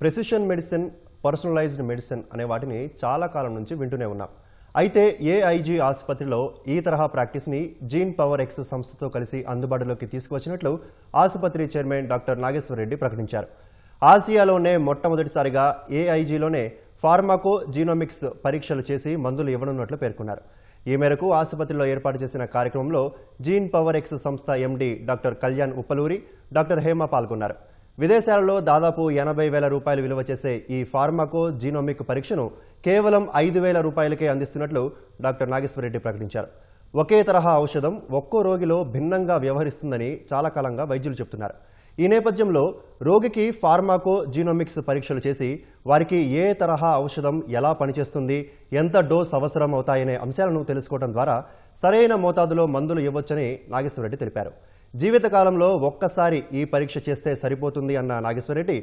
Precision medicine personalised medicine అనే వాటిని చాలా కాలం నుంచి వింటూనే ఉన్నాం. అయితే ఏఐజీ ఆసుపత్రిలో ఈ తరహా ప్రాక్టీస్ని జీన్ పవర్ ఎక్స్ సంస్థతో కలిసి అందుబాటులోకి తీసుకువచ్చినట్లు ఆసుపత్రి చైర్మన్ డాక్టర్ నాగేశ్వరరెడ్డి ప్రకటించారు. ఆసియాలోనే మొట్టమొదటిసారిగా ఏఐజీలోనే ఫార్మాకో జీనోమిక్స్ పరీక్షలు చేసి మందులు ఇవ్వనున్నట్లు పేర్కొన్నారు. ఈ మేరకు ఆసుపత్రిలో ఏర్పాటు చేసిన కార్యక్రమంలో జీన్ పవర్ ఎక్స్ సంస్థ MD doctor Kalyan Uppaluri doctor Hema పాల్గొన్నారు. విదేశాలలో దాదాపు ఎనభై వేల రూపాయలు విలువ చేసే ఈ ఫార్మాకో జీనోమిక్ పరీక్షను కేవలం ఐదు వేల రూపాయలకే అందిస్తున్నట్లు డాక్టర్ నాగేశ్వరరెడ్డి ప్రకటించారు. ఒకే తరహా ఔషధం ఒక్కో రోగిలో భిన్నంగా వ్యవహరిస్తుందని చాలా కాలంగా వైద్యులు చెబుతున్నారు. ఈ నేపథ్యంలో రోగికి ఫార్మాకో జీనోమిక్స్ పరీక్షలు చేసి వారికి ఏ తరహా ఔషధం ఎలా పనిచేస్తుంది ఎంత డోస్ అవసరం అవుతాయనే అంశాలను తెలుసుకోవడం ద్వారా సరైన మోతాదులో మందులు ఇవ్వొచ్చని నాగేశ్వరరెడ్డి తెలిపారు. జీవితకాలంలో ఒక్కసారి ఈ పరీక్ష చేస్తే సరిపోతుంది అన్న నాగేశ్వరరెడ్డి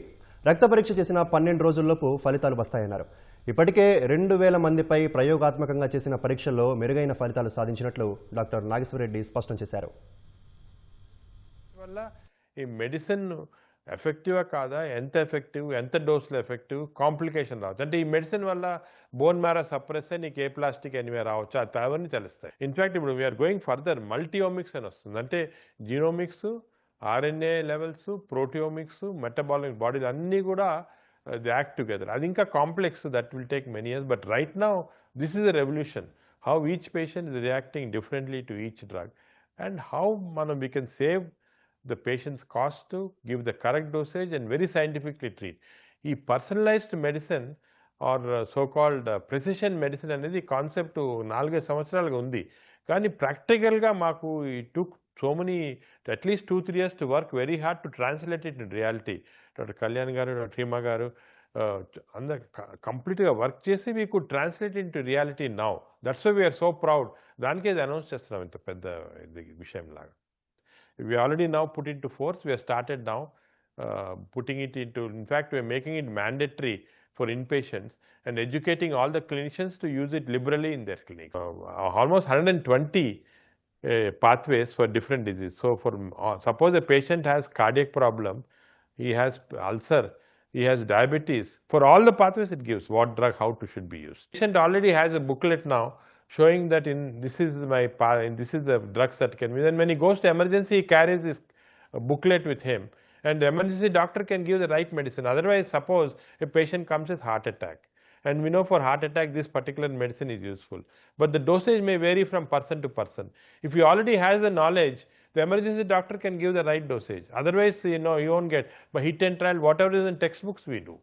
రక్త పరీక్ష చేసిన పన్నెండు రోజుల్లోపు ఫలితాలు వస్తాయన్నారు. ఇప్పటికే రెండు వేల మందిపై ప్రయోగాత్మకంగా చేసిన పరీక్షల్లో మెరుగైన ఫలితాలు సాధించినట్లు డాక్టర్ నాగేశ్వరరెడ్డి స్పష్టం చేశారు. వల్ల ఈ మెడిసిన్ ఎఫెక్టివా కాదా? ఎంత ఎఫెక్టివ్? ఎంత డోస్లో ఎఫెక్టివ్? కాంప్లికేషన్ రావచ్చు. అంటే ఈ మెడిసిన్ వల్ల బోన్ మ్యారో సప్రెస్ నీకు ఏ ప్లాస్టిక్ ఎనివే రావచ్చు అది అవన్నీ తెలుస్తాయి. ఇన్ఫ్యాక్ట్ ఇప్పుడు వీఆర్ గోయింగ్ ఫర్దర్ మల్టీయోమిక్స్ అని వస్తుంది. అంటే genomics RNA levels proteomics metabolic బాడీలు అన్నీ కూడా ది యాక్ట్ టుగెదర్ అది ఇంకా complex that will take many years but right now this is a revolution how each patient is reacting differently to each drug and how మనం we can save the patient's cost to give the correct dosage and very scientifically treat. ఈ personalised medicine or so called precision medicine అనేది concept నాలుగైదు సంవత్సరాలుగా ఉంది. కానీ ప్రాక్టికల్గా మాకు ఈ took so many at least two three years to work very hard to translate it in reality doctor Kalyan garu doctor Hema గారు uh, అందరు కంప్లీట్గా వర్క్ చేసి మీకు translate into reality now that's we are so proud దానికే ఇది announce చేస్తున్నాం ఇంత పెద్ద విషయం లాగా we already now put into force. We have started now uh, putting it into in fact we are making it mandatory for inpatients and educating all the clinicians to use it liberally in their clinics. Uh, almost 120 uh, pathways for different diseases so for uh, suppose a patient has cardiac problem he has ulcer he has diabetes. For all the pathways it gives what drug how to should be used. Patient already has a booklet now showing that in this is my this is the drugs that can be. Then when he goes to emergency, he carries this uh, booklet with him, and the emergency doctor can give the right medicine. Otherwise, suppose a patient comes with heart attack, and we know for heart attack this particular medicine is useful, but the dosage may vary from person to person. If he already has the knowledge, the emergency doctor can give the right dosage. Otherwise, you know, you won't get. But hit and trial, whatever is in textbooks, we do.